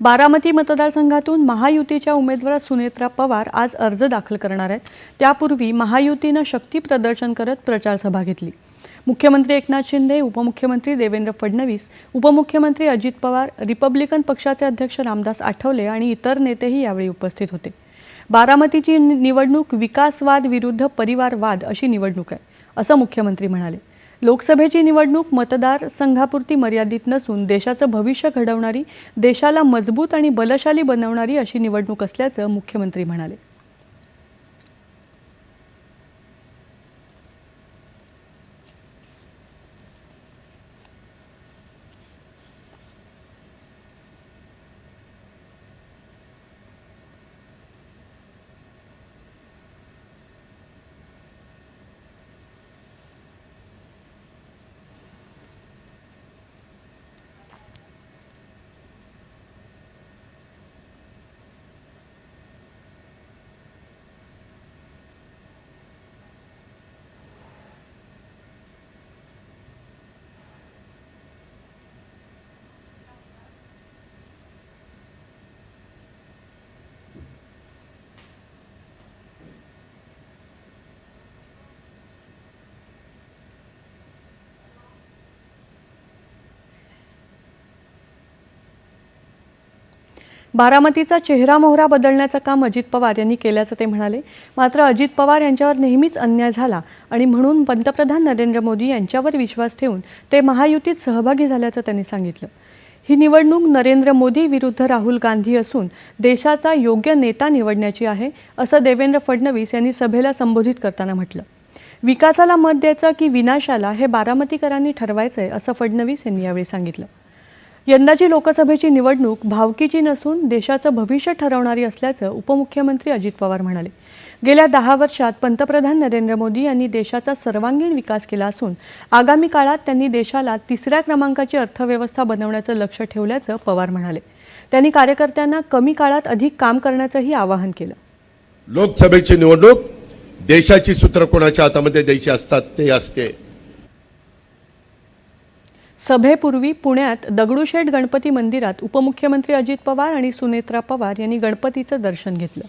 बारामती मतदारसंघातून महायुतीच्या उमेदवार सुनेत्रा पवार आज अर्ज दाखल करणार आहेत. त्यापूर्वी महायुतीनं शक्ती प्रदर्शन करत प्रचारसभा घेतली. मुख्यमंत्री एकनाथ शिंदे उपमुख्यमंत्री देवेंद्र फडणवीस उपमुख्यमंत्री अजित पवार रिपब्लिकन पक्षाचे अध्यक्ष रामदास आठवले आणि इतर नेतेही यावेळी उपस्थित होते. बारामतीची नि- निवडणूक विकासवाद विरुद्ध परिवारवाद अशी निवडणूक आहे असं मुख्यमंत्री म्हणाले. लोकसभेची निवडणूक मतदार संघापुरती मर्यादित नसून देशाचं भविष्य घडवणारी देशाला मजबूत आणि बलशाली बनवणारी अशी निवडणूक असल्याचं मुख्यमंत्री म्हणाले. बारामतीचा चेहरा मोहरा बदलण्याचं काम अजित पवार यांनी केल्याचं ते म्हणाले. मात्र अजित पवार यांच्यावर नेहमीच अन्याय झाला आणि म्हणून पंतप्रधान नरेंद्र मोदी यांच्यावर विश्वास ठेवून ते महायुतीत सहभागी झाल्याचं त्यांनी सांगितलं. ही निवडणूक नरेंद्र मोदी विरुद्ध राहुल गांधी असून देशाचा योग्य नेता निवडण्याची आहे असं देवेंद्र फडणवीस यांनी सभेला संबोधित करताना म्हटलं. विकासाला मत द्यायचं की विनाशाला हे बारामतीकरांनी ठरवायचंय असं फडणवीस यांनी यावेळी सांगितलं. यंदाची लोकसभेची निवडणूक भावकीची नसून देशाचं भविष्य ठरवणारी असल्याचं उपमुख्यमंत्री अजित पवार म्हणाले. गेल्या दहा वर्षात पंतप्रधान नरेंद्र मोदी यांनी देशाचा सर्वांगीण विकास केला असून आगामी काळात त्यांनी देशाला तिसऱ्या क्रमांकाची अर्थव्यवस्था बनवण्याचं लक्ष ठेवल्याचं पवार म्हणाले. त्यांनी कार्यकर्त्यांना कमी काळात अधिक काम करण्याचंही आवाहन केलं. लोकसभेची निवडणूक देशाची सूत्र कोणाच्या हातामध्ये द्यायची असतात ते असते. सभेपूर्वी पुण्यात दगडूशेठ गणपती मंदिरात उपमुख्यमंत्री अजित पवार आणि सुनेत्रा पवार यांनी गणपतीचं दर्शन घेतलं.